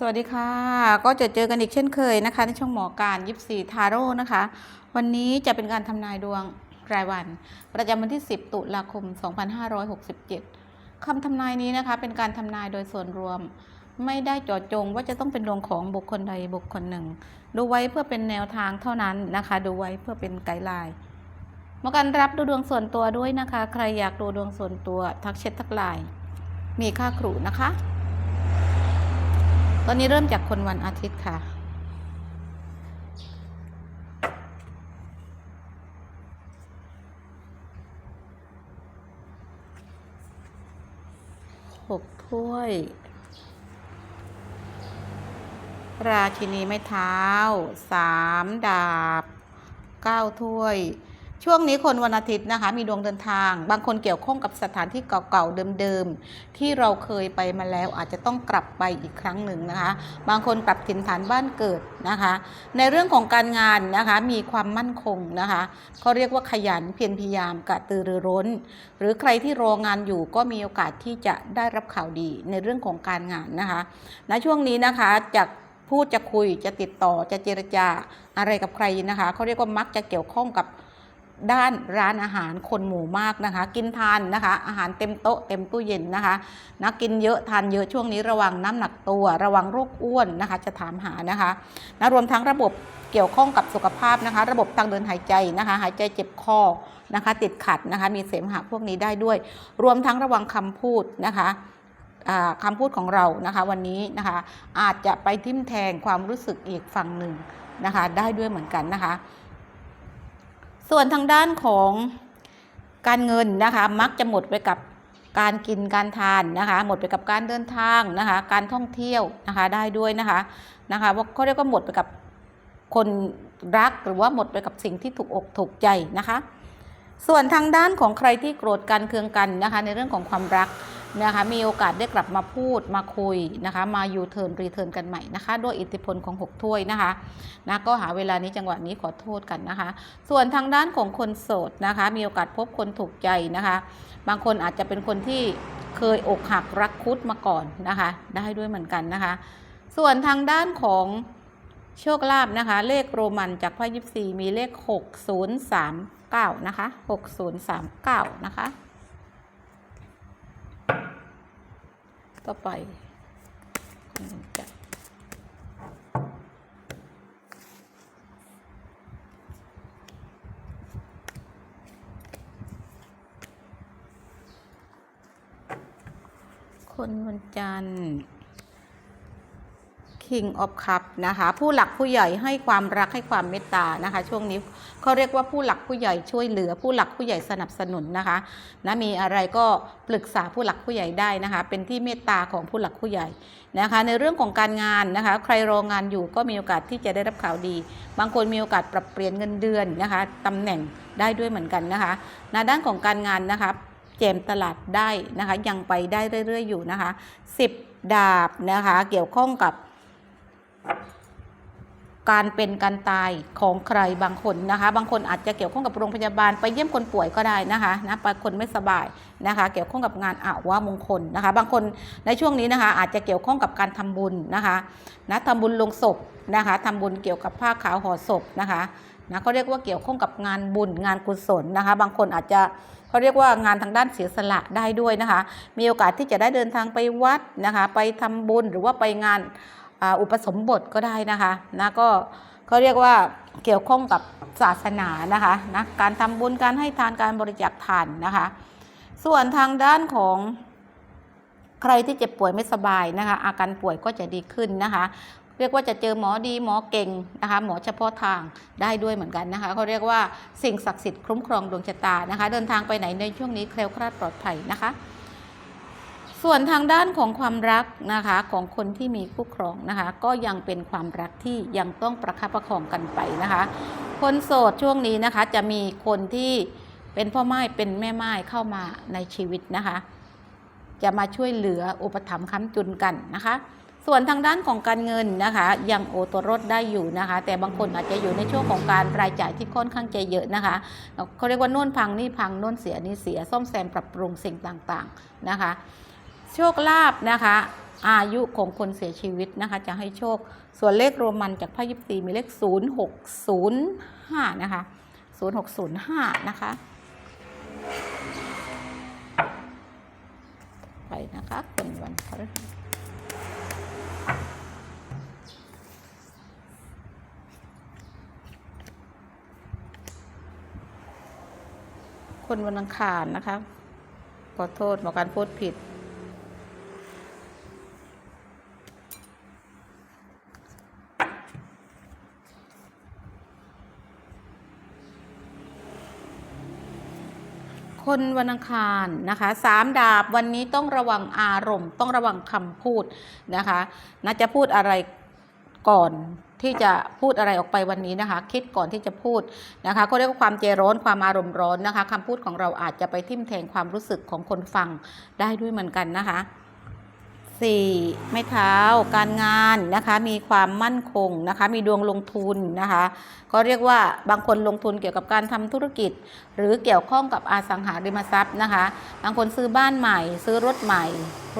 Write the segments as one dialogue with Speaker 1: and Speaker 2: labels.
Speaker 1: สวัสดีค่ะ ก็จะเจอกันอีกเช่นเคยนะคะในช่องหมอการยิปซีทาโร่นะคะ วันนี้จะเป็นการทำนายดวงรายวัน ประจำวันที่ 10 ตุลาคม 2567 คำทำนายนี้นะคะ เป็นการทำนายโดยส่วนรวม ไม่ได้จาะจงว่าจะต้องเป็นดวงของบุคคลใดบุคคลหนึ่ง ดูไว้เพื่อเป็นแนวทางเท่านั้นนะคะ ดูไว้เพื่อเป็นไกด์ไลน์หมอการรับดูดวงส่วนตัวด้วยนะคะ ใครอยากดูดวงส่วนตัวทักเช็ดทักไลน์มีค่าครูนะคะ ตอนนี้เริ่มจากคนวันอาทิตย์ค่ะ หกถ้วย ราชินีไม้เท้า สามดาบ เก้าถ้วย ช่วงนี้คนวันอาทิตย์นะคะมีดวงเดินทาง บางคนเกี่ยวข้องกับสถานที่เก่าๆเดิมๆ ที่เราเคยไปมาแล้วอาจจะต้องกลับไปอีกครั้งหนึ่งนะคะ บางคนกลับถิ่นฐานบ้านเกิดนะคะ ในเรื่องของการงานนะคะมีความมั่นคงนะคะเขาเรียกว่าขยันเพียรพยายามกระตือรือร้น หรือใครที่รองานอยู่ก็มีโอกาสที่จะได้รับข่าวดีในเรื่องของการงานนะคะณช่วงนี้นะคะจะพูดจะคุยจะติดต่อจะเจรจาอะไรกับใครนะคะเขาเรียกว่ามักจะเกี่ยวข้องกับ ด้านร้านอาหารคนหมู่มากนะคะ กินทานนะคะ อาหารเต็มโต๊ะเต็มตู้เย็นนะคะนะกินเยอะทานเยอะช่วงนี้ระวังน้ำหนักตัว ระวังโรคอ้วนนะคะ จะถามหานะคะนะรวมทั้งระบบเกี่ยวข้องกับสุขภาพนะคะ ระบบทางเดินหายใจนะคะ หายใจเจ็บคอนะคะ ติดขัดนะคะ มีเสมหะพวกนี้ได้ด้วย รวมทั้งระวังคำพูดนะคะอ่าคำพูดของเรานะคะวันนี้นะคะอาจจะไปทิ่มแทงความรู้สึกอีกฝั่งหนึ่งนะคะ ได้ด้วยเหมือนกันนะคะ ส่วนทางด้านของการเงินนะคะ มักจะหมดไปกับการกินการทานนะคะ หมดไปกับการเดินทางนะคะ การท่องเที่ยวนะคะได้ด้วยนะคะนะคะว่าเขาเรียกว่าหมดไปกับคนรักหรือว่าหมดไปกับสิ่งที่ถูกอกถูกใจนะคะ ส่วนทางด้านของใครที่โกรธกันเคืองกันนะคะ ในเรื่องของความรัก นะคะมีโอกาสได้กลับมาพูดมาคุยนะคะมายูเทิร์นรีเทิร์นกันใหม่นะคะด้วยอิทธิพลของ 6 ถ้วยนะคะนะก็หาเวลานี้จังหวะนี้ขอโทษกันนะคะ ส่วนทางด้านของคนโสดนะคะ มีโอกาสพบคนถูกใจนะคะ บางคนอาจจะเป็นคนที่เคยอกหักรักคุดมาก่อนนะคะ ได้ด้วยเหมือนกันนะคะ ส่วนทางด้านของโชคลาภนะคะ เลขโรมันจากไพ่ยิปซีมีเลข 6039 นะคะ 6039 นะคะ ต่อไปคนหนึ่งจะคนวันจันทร์ King of Cup นะคะ ผู้หลักผู้ใหญ่ให้ความรักให้ความเมตตานะคะ ช่วงนี้เขาเรียกว่าผู้หลักผู้ใหญ่ช่วยเหลือ ผู้หลักผู้ใหญ่สนับสนุนนะคะนะมีอะไรก็ปรึกษาผู้หลักผู้ใหญ่ได้นะคะ เป็นที่เมตตาของผู้หลักผู้ใหญ่นะคะ ในเรื่องของการงานนะคะ ใครรองานอยู่ก็มีโอกาสที่จะได้รับข่าวดี บางคนมีโอกาสปรับเปลี่ยนเงินเดือนนะคะตำแหน่งได้ด้วยเหมือนกันนะคะในด้านของการงานนะคะเจมตลาดได้นะคะยังไปได้เรื่อย ๆ อยู่นะคะ10 ดาบนะคะเกี่ยวข้องกับ การเป็นการตายของใครบางคนนะคะ บางคนอาจจะเกี่ยวข้องกับโรงพยาบาลไปเยี่ยมคนป่วยก็ได้นะคะนะไปคนไม่สบายนะคะ เกี่ยวข้องกับงานอาวามงคลนะคะ บางคนในช่วงนี้นะคะ อาจจะเกี่ยวข้องกับการทำบุญนะคะนะทำบุญลงศพนะคะทำบุญเกี่ยวกับผ้าขาวห่อศพนะคะนะเขาเรียกว่าเกี่ยวข้องกับงานบุญงานกุศลนะคะ บางคนอาจจะเขาเรียกว่างานทางด้านเสียสละได้ด้วยนะคะ มีโอกาสที่จะได้เดินทางไปวัดนะคะ ไปทำบุญหรือว่าไปงาน อุปสมบทก็ได้นะคะนะก็เขาเรียกว่าเกี่ยวข้องกับศาสนานะคะนะการทำบุญการให้ทานการบริจาคทานนะคะ ส่วนทางด้านของใครที่เจ็บป่วยไม่สบายนะคะ อาการป่วยก็จะดีขึ้นนะคะเรียกว่าจะเจอหมอดีหมอเก่งนะคะหมอเฉพาะทางได้ด้วยเหมือนกันนะคะเขาเรียกว่าสิ่งศักดิ์สิทธิ์คุ้มครองดวงชะตานะคะ เดินทางไปไหนในช่วงนี้แคล้วคลาดปลอดภัยนะคะ ส่วนทางด้านของความรักนะคะของคนที่มีคู่ครองนะคะ ก็ยังเป็นความรักที่ยังต้องประคับประคองกันไปนะคะ คนโสดช่วงนี้นะคะจะมีคนที่เป็นพ่อไม้เป็นแม่ไม้เข้ามาในชีวิตนะคะ จะมาช่วยเหลืออุปถัมภ์ค้ำจุนกันนะคะ ส่วนทางด้านของการเงินนะคะ ยังโอตัวรถได้อยู่นะคะ แต่บางคนอาจจะอยู่ในช่วงของการรายจ่ายที่ค่อนข้างจะเยอะนะคะเขาเรียกว่าโน่นพังนี่พังโน่นเสียนี่เสียซ่อมแซมปรับปรุงสิ่งต่างๆนะคะ โชคลาภนะคะ อายุของคนเสียชีวิตนะคะ จะให้โชคส่วนเลขโรมันจากไพ่ยิปซีมีเลข 0605 นะคะ 0605 นะคะ ไปนะคะคนวันพฤหัสคนวันอังคารนะคะ ขอโทษหมอการพูดผิด นวันอังคารนะคะสามดาบวันนี้ต้องระวังอารมณ์ ต้องระวังคำพูดนะคะน่าจะพูดอะไรก่อนที่จะพูดอะไรออกไปวันนี้นะคะ คิดก่อนที่จะพูดนะคะก็เรียกว่าความใจร้อนความอารมณ์ร้อนนะคะคำพูดของเราอาจจะไปทิ่มแทงความรู้สึกของคนฟังได้ด้วยเหมือนกันนะคะ สี่ไม้เท้าการงานนะคะมีความมั่นคงนะคะมีดวงลงทุนนะคะก็เรียกว่าบางคนลงทุนเกี่ยวกับการทำธุรกิจ หรือเกี่ยวข้องกับอสังหาริมทรัพย์นะคะ บางคนซื้อบ้านใหม่ ซื้อรถใหม่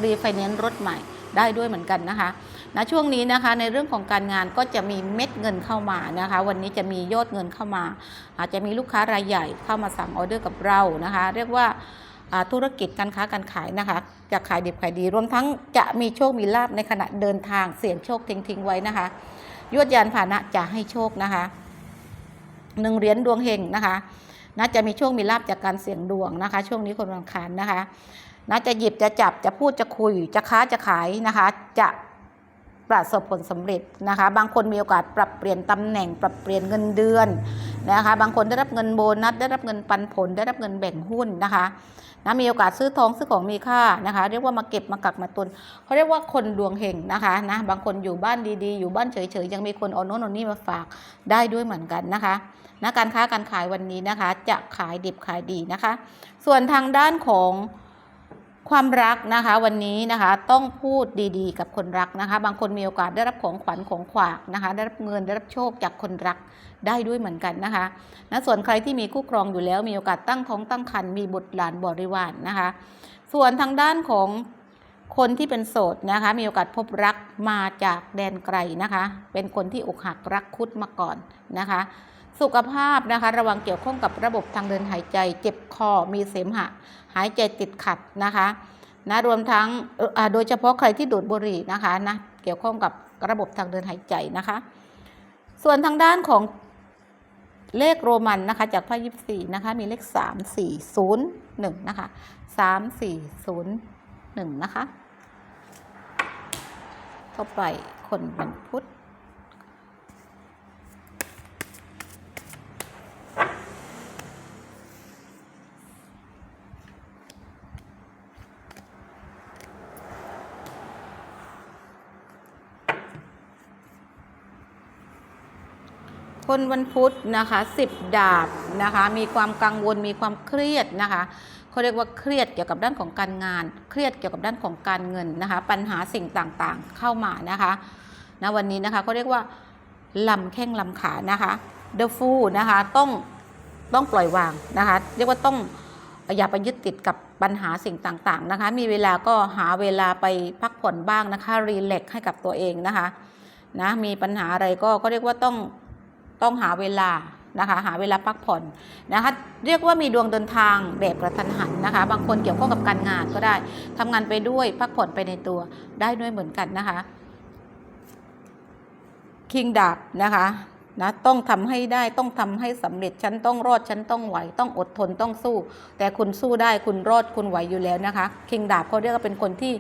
Speaker 1: รีไฟแนนซ์รถใหม่ได้ด้วยเหมือนกันนะคะณช่วงนี้นะคะในเรื่องของการงานก็จะมีเม็ดเงินเข้ามานะคะ วันนี้จะมียอดเงินเข้ามา อาจจะมีลูกค้ารายใหญ่เข้ามาสั่งออเดอร์กับเรานะคะ เรียกว่า ธุรกิจการค้าการขายนะคะจะขายดิบขายดี รวมทั้งจะมีโชคมีลาบในขณะเดินทางเสี่ยงโชคทิ้งทิ้งๆไว้นะคะยวดยานผ่านะจะให้โชคนะคะหนึ่งเหรียญดวงเฮงนะคะน่าจะมีโชคมีลาบจากการเสี่ยงดวงนะคะ ช่วงนี้คนวันอังคารนะคะน่าจะหยิบจะจับจะพูดจะคุย จะค้าจะขายนะคะ จะประสบผลสำเร็จนะคะ บางคนมีโอกาสปรับเปลี่ยนตำแหน่ง ปรับเปลี่ยนเงินเดือนนะคะ บางคนได้รับเงินโบนัสได้รับเงินปันผลได้รับเงินแบ่งหุ้นนะคะ นะมีโอกาสซื้อทองซื้อของมีค่านะคะ เรียกว่ามาเก็บมากักมาตุนเขาเรียกว่าคนดวงเฮงนะคะนะบางคนอยู่บ้านดีๆ อยู่บ้านเฉยๆ ยังมีคนเอาโน่นเอานี่มาฝากได้ด้วยเหมือนกันนะคะนะการค้าการขายวันนี้นะคะ จะขายดิบขายดีนะคะ ส่วนทางด้านของ ความรักนะคะวันนี้นะคะต้องพูดดีๆ กับคนรักนะคะ บางคนมีโอกาสได้รับของขวัญของขวากนะคะ ได้รับเงินได้รับโชคจากคนรักได้ด้วยเหมือนกันนะคะนะส่วนใครที่มีคู่ครองอยู่แล้ว มีโอกาสตั้งท้องตั้งครรภ์มีบุตรหลานบริวารนะคะ ส่วนทางด้านของคนที่เป็นโสดนะคะ มีโอกาสพบรักมาจากแดนไกลนะคะ เป็นคนที่อกหักรักคุดมาก่อนนะคะ สุขภาพนะคะ ระวังเกี่ยวข้องกับระบบทางเดินหายใจ เจ็บคอมีเสมหะ หายใจติดขัดนะคะนะรวมทั้งโดยเฉพาะใครที่ดูดบุหรี่นะคะนะเกี่ยวข้องกับระบบทางเดินหายใจนะคะ ส่วนทางด้านของเลขโรมันนะคะจากไพ่ยิปซีนะคะมีเลขสามสี่ศูนย์หนึ่งนะคะสามสี่ศูนย์หนึ่งนะคะ ต่อไปคนวันพุธ คนวันพุธนะคะสิบดาบนะคะ มีความกังวลมีความเครียดนะคะเขาเรียกว่าเครียดเกี่ยวกับด้านของการงาน เครียดเกี่ยวกับด้านของการเงินนะคะ ปัญหาสิ่งต่างๆเข้ามานะคะนะวันนี้นะคะเขาเรียกว่าลำแข้งลำขานะคะเดอะฟูนะคะต้องต้องปล่อยวางนะคะ เรียกว่าต้องอย่าไปยึดติดกับปัญหาสิ่งต่างๆนะคะ มีเวลาก็หาเวลาไปพักผ่อนบ้างนะคะรีแลกซ์ให้กับตัวเองนะคะนะมีปัญหาอะไรก็ก็เรียกว่าต้อง ต้องหาเวลานะคะหาเวลาพักผ่อนนะคะเรียกว่ามีดวงเดินทางแบบกระทันหันนะคะ บางคนเกี่ยวข้องกับการงานก็ได้ทำงานไปด้วยพักผ่อนไปในตัวได้ด้วยเหมือนกันนะคะคิงดาบนะคะนะต้องทำให้ได้ต้องทำให้สำเร็จฉันต้องรอดฉันต้องไหวต้องอดทนต้องสู้ แต่คุณสู้ได้คุณรอดคุณไหวอยู่แล้วนะคะคิงดาบเขาเรียกว่าเป็นคนที่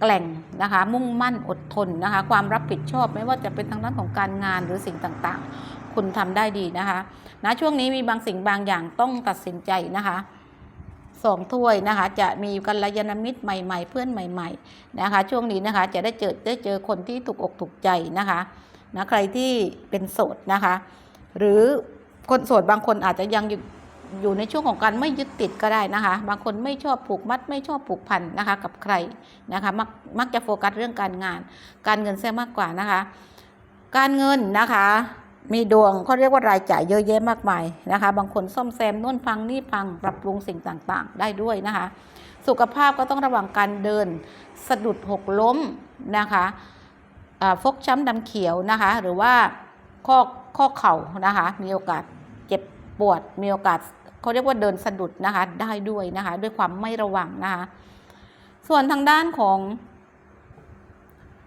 Speaker 1: แกล่งนะคะมุ่งมั่นอดทนนะคะความรับผิดชอบไม่ว่าจะเป็นทางด้านของการงานหรือสิ่งต่างๆ คุณทำได้ดีนะคะนะช่วงนี้มีบางสิ่งบางอย่างต้องตัดสินใจนะคะสองถ้วยนะคะ จะมีกัลยาณมิตรใหม่ ๆ เพื่อนใหม่ ๆ นะคะ ช่วงนี้นะคะจะได้เจอได้เจอคนที่ถูกอกถูกใจนะคะนะใครที่เป็นโสดนะคะ หรือคนโสดบางคนอาจจะยังอยู่อยู่ในช่วงของการไม่ยึดติดก็ได้นะคะ บางคนไม่ชอบผูกมัดไม่ชอบผูกพันนะคะ กับใครนะคะมักมักจะโฟกัสเรื่องการงาน การเงินเสียมากกว่านะคะ การเงินนะคะ มีดวงเขาเรียกว่ารายจ่ายเยอะแยะมากมายนะคะ บางคนซ่อมแซมโน่นพังนี่พังปรับปรุงสิ่งต่างๆ ได้ด้วยนะคะ สุขภาพก็ต้องระวังการเดินสะดุดหกล้มนะคะฟกช้ำดำเขียวนะคะ หรือว่าข้อข้อเข่านะคะ มีโอกาสเจ็บปวด มีโอกาสเขาเรียกว่าเดินสะดุดนะคะ ได้ด้วยนะคะ ด้วยความไม่ระวังนะคะ ส่วนทางด้านของ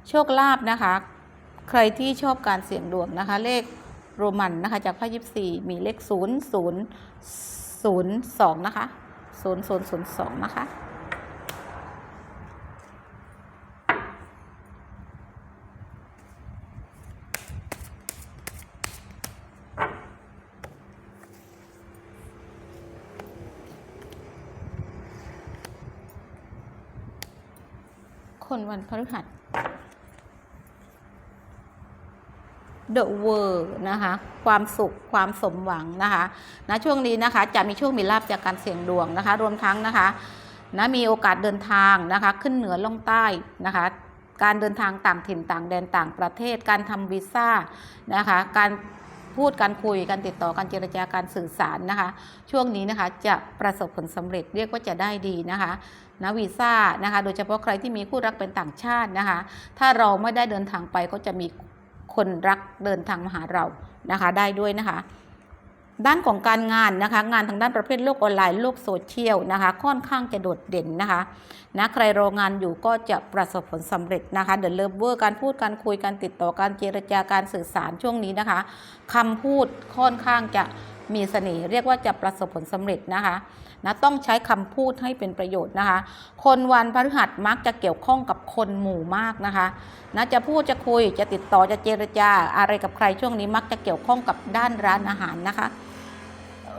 Speaker 1: โชคลาภนะคะ ใครที่ชอบการเสี่ยงดวงนะคะ เลข โรมันนะคะจากไพ่ยิปซีมีเลข0 0 0 2นะคะ0 0 0 2นะคะคนวันพฤหัส The World นะคะความสุขความสมหวังนะคะนะช่วงนี้นะคะจะมีโชคมีลาบจากการเสี่ยงดวงนะคะ รวมทั้งนะคะนะมีโอกาสเดินทางนะคะขึ้นเหนือล่องใต้นะคะการเดินทางต่างถิ่นต่างแดนต่างประเทศ การทำวีซ่านะคะการพูดการคุยการติดต่อการเจรจาการสื่อสารนะคะ ช่วงนี้นะคะจะประสบผลสำเร็จเรียกว่าจะได้ดีนะคะนะวีซ่านะคะ โดยเฉพาะใครที่มีคู่รักเป็นต่างชาตินะคะ ถ้าเราไม่ได้เดินทางไปก็จะมี คนรักเดินทางมาหาเรานะคะได้ด้วยนะคะ ด้านของการงานนะคะ งานทางด้านประเภทโลกออนไลน์โลกโซเชียลนะคะค่อนข้างจะโดดเด่นนะคะนะใครรองานอยู่ก็จะประสบผลสำเร็จนะคะเดินเลิฟเวอร์การพูดการคุยการติดต่อการเจรจาการสื่อสารช่วงนี้นะคะคำพูดค่อนข้างจะมีเสน่ห์เรียกว่าจะประสบผลสำเร็จนะคะ นะต้องใช้คำพูดให้เป็นประโยชน์นะคะ คนวันพฤหัสมักจะเกี่ยวข้องกับคนหมู่มากนะคะนะจะพูดจะคุยจะติดต่อจะเจรจา อะไรกับใครช่วงนี้มักจะเกี่ยวข้องกับด้านร้านอาหารนะคะ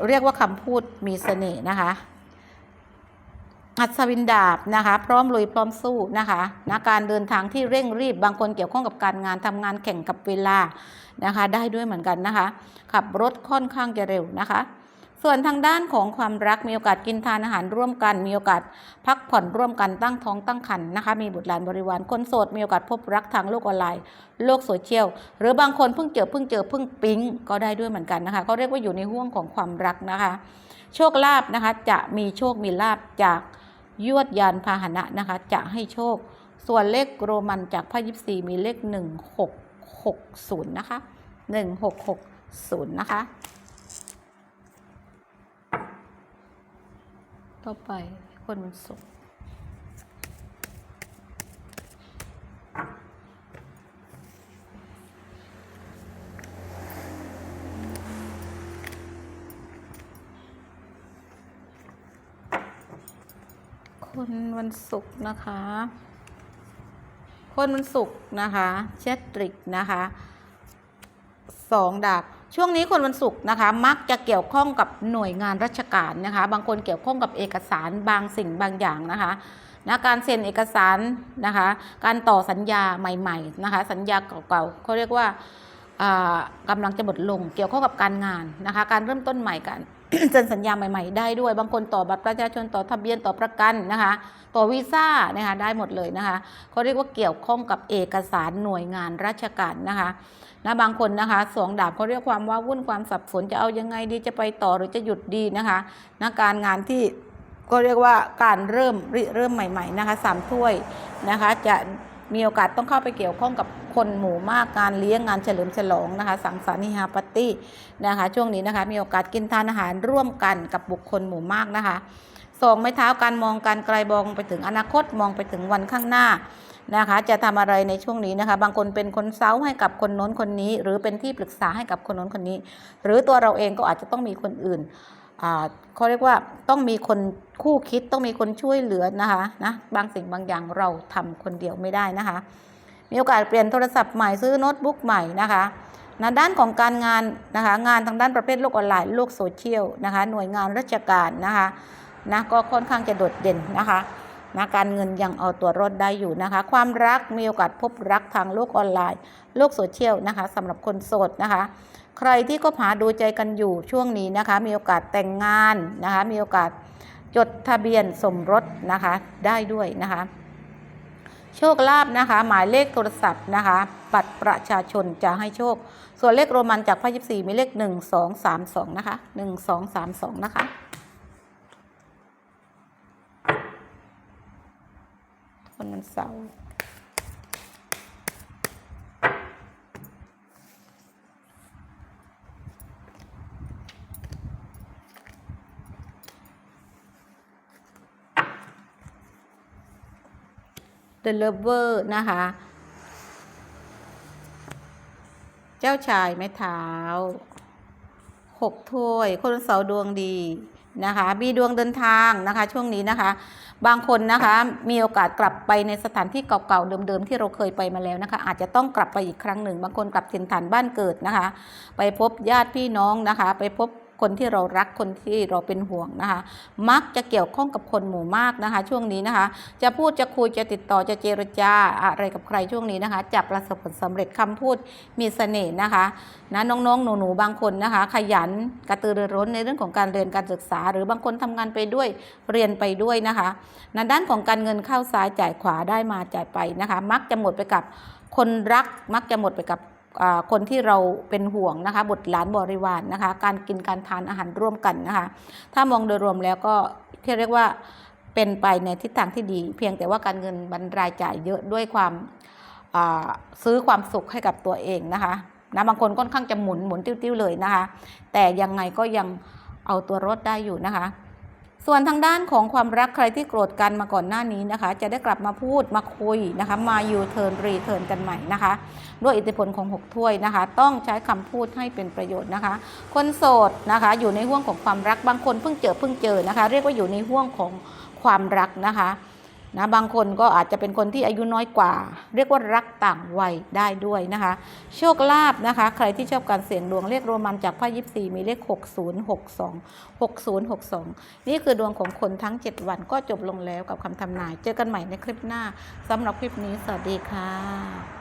Speaker 1: เรียกว่าคำพูดมีเสน่ห์นะคะอัศวินดาบนะคะ พร้อมลุยพร้อมสู้นะคะนะการเดินทางที่เร่งรีบบางคนเกี่ยวข้องกับการงานทำงานแข่งกับเวลานะคะ ได้ด้วยเหมือนกันนะคะ ขับรถค่อนข้างจะเร็วนะคะ ส่วนทางด้านของความรักมีโอกาสกินทานอาหารร่วมกัน มีโอกาสพักผ่อนร่วมกันตั้งท้องตั้งครรภ์นะคะ มีบุตรหลานบริวารคนโสดมีโอกาสพบรักทางโลกออนไลน์ โลกโซเชียลหรือบางคนเพิ่งเจอเพิ่งเจอเพิ่งปิ๊งก็ได้ด้วยเหมือนกันนะคะเขาเรียกว่าอยู่ในห่วงของความรักนะคะ โชคลาภนะคะจะมีโชคมีลาภจากยวดยานพาหนะนะคะ จะให้โชค ส่วนเลขโรมันจากพระยิปซีมีเลข 1660 นะคะ 1660 นะคะ ต่อไปคนวันศุกร์คนวันศุกร์นะคะ คนวันศุกร์นะคะ เชตริกนะคะ สองดาบ ช่วงนี้คนวันศุกร์นะคะมักจะเกี่ยวข้องกับหน่วยงานราชการนะคะ บางคนเกี่ยวข้องกับเอกสารบางสิ่งบางอย่างนะคะนะการเซ็นเอกสารนะคะ การต่อสัญญาใหม่ๆนะคะสัญญาเก่าๆเขาเรียกว่าากำลังจะหมดลงเกี่ยวข้องกับการงานนะคะ การเริ่มต้นใหม่กันเซ็นสัญญาใหม่ๆได้ด้วย บางคนต่อบัตรประชาชนต่อทะเบียนต่อประกันนะคะ ต่อวีซ่านะคะได้หมดเลยนะคะเขาเรียกว่าเกี่ยวข้องกับเอกสารหน่วยงานราชการนะคะ นะบางคนนะคะสองดาบเขาเรียกความว้าวุ่นความสับสนจะเอายังไงดีจะไปต่อหรือจะหยุดดีนะคะนะการงานที่ก็เรียกว่าการเริ่มเริ่มใหม่ ๆนะคะสามถ้วยนะคะจะมีโอกาสต้องเข้าไปเกี่ยวข้องกับคนหมู่มากงานเลี้ยงงานเฉลิมฉลองนะคะ สังสรรค์นิฮาปาร์ตี้นะคะ ช่วงนี้นะคะ มีโอกาสกินทานอาหารร่วมกันกับบุคคลหมู่มากนะคะสองไม้เท้าการมองการไกลมองไปถึงอนาคตมองไปถึงวันข้างหน้า นะคะ จะทำอะไรในช่วงนี้นะคะ บางคนเป็นคนเซาให้กับคนโน้นคนนี้ หรือเป็นที่ปรึกษาให้กับคนโน้นคนนี้ หรือตัวเราเองก็อาจจะต้องมีคนอื่นเขาเรียกว่าต้องมีคนคู่คิดต้องมีคนช่วยเหลือนะคะนะบางสิ่งบางอย่างเราทำคนเดียวไม่ได้นะคะ มีโอกาสเปลี่ยนโทรศัพท์ใหม่ซื้อโน้ตบุ๊กใหม่นะคะนะด้านของการงานนะคะงานทางด้านประเภทโลกออนไลน์โลกโซเชียลนะคะหน่วยงานราชการนะคะนะก็ค่อนข้างจะโดดเด่นนะคะ นะการเงินยังเอาตัวรอดได้อยู่นะคะ ความรักมีโอกาสพบรักทางโลกออนไลน์ โลกโซเชียลนะคะสำหรับคนโสดนะคะ ใครที่ก็หาดูใจกันอยู่ช่วงนี้นะคะ มีโอกาสแต่งงานนะคะ มีโอกาสจดทะเบียนสมรสนะคะได้ด้วยนะคะ โชคลาภนะคะ หมายเลขโทรศัพท์นะคะ บัตรประชาชนจะให้โชค ส่วนเลขโรมันจากพระยิปซีมีเลข1 2 3 2นะคะ1 2 3 2นะคะ คนวันเสาร์เดลเวอร์นะคะ เจ้าชายไม้เท้าหกถ้วย คนเสาดวงดี นะคะมีดวงเดินทางนะคะ ช่วงนี้นะคะ บางคนนะคะมีโอกาสกลับไปในสถานที่เก่าๆเดิมๆที่เราเคยไปมาแล้วนะคะ อาจจะต้องกลับไปอีกครั้งหนึ่ง บางคนกลับถิ่นฐานบ้านเกิดนะคะ ไปพบญาติพี่น้องนะคะ ไปพบ คนที่เรารักคนที่เราเป็นห่วงนะคะ มักจะเกี่ยวข้องกับคนหมู่มากนะคะ ช่วงนี้นะคะ จะพูดจะคุยจะติดต่อจะเจรจาอะไรกับใครช่วงนี้นะคะ จะประสบผลสำเร็จคำพูดมีเสน่ห์นะคะนะน้องๆหนูๆบางคนนะคะ ขยันกระตือรือร้นในเรื่องของการเรียนการศึกษา หรือบางคนทำงานไปด้วยเรียนไปด้วยนะคะในด้านของการเงินเข้าซ้ายจ่ายขวาได้มาจ่ายไปนะคะ มักจะหมดไปกับคนรักมักจะหมดไปกับ คนที่เราเป็นห่วงนะคะบุตรหลานบริวารนนะคะ การกินการทานอาหารร่วมกันนะคะ ถ้ามองโดยรวมแล้วก็ที่เรียกว่าเป็นไปในทิศทางที่ดี เพียงแต่ว่าการเงินบรรรายจ่ายเยอะด้วยความาซื้อความสุขให้กับตัวเองนะคะนะบางคนค่อนข้างจะหมุนหมุนติ้วๆเลยนะคะ แต่ยังไงก็ยังเอาตัวรอดได้อยู่นะคะ ส่วนทางด้านของความรักใครที่โกรธกันมาก่อนหน้านี้นะคะ จะได้กลับมาพูดมาคุยนะคะมายูเทิร์นรีเทิร์นกันใหม่นะคะ ด้วยอิทธิพลของ 6 ถ้วยนะคะ ต้องใช้คำพูดให้เป็นประโยชน์นะคะ คนโสดนะคะ อยู่ในห่วงของความรักบางคนเพิ่งเจอเพิ่งเจอนะคะ เรียกว่าอยู่ในห่วงของความรักนะคะ นะบางคนก็อาจจะเป็นคนที่อายุน้อยกว่า เรียกว่ารักต่างวัยได้ด้วยนะคะ โชคลาภนะคะ ใครที่ชอบการเสี่ยงดวงเลขโรมันจากไพ่ยิปซีมีเลข 6062 6062 นี่คือดวงของคนทั้ง 7 วันก็จบลงแล้วกับคำทำนาย เจอกันใหม่ในคลิปหน้าสำหรับคลิปนี้สวัสดีค่ะ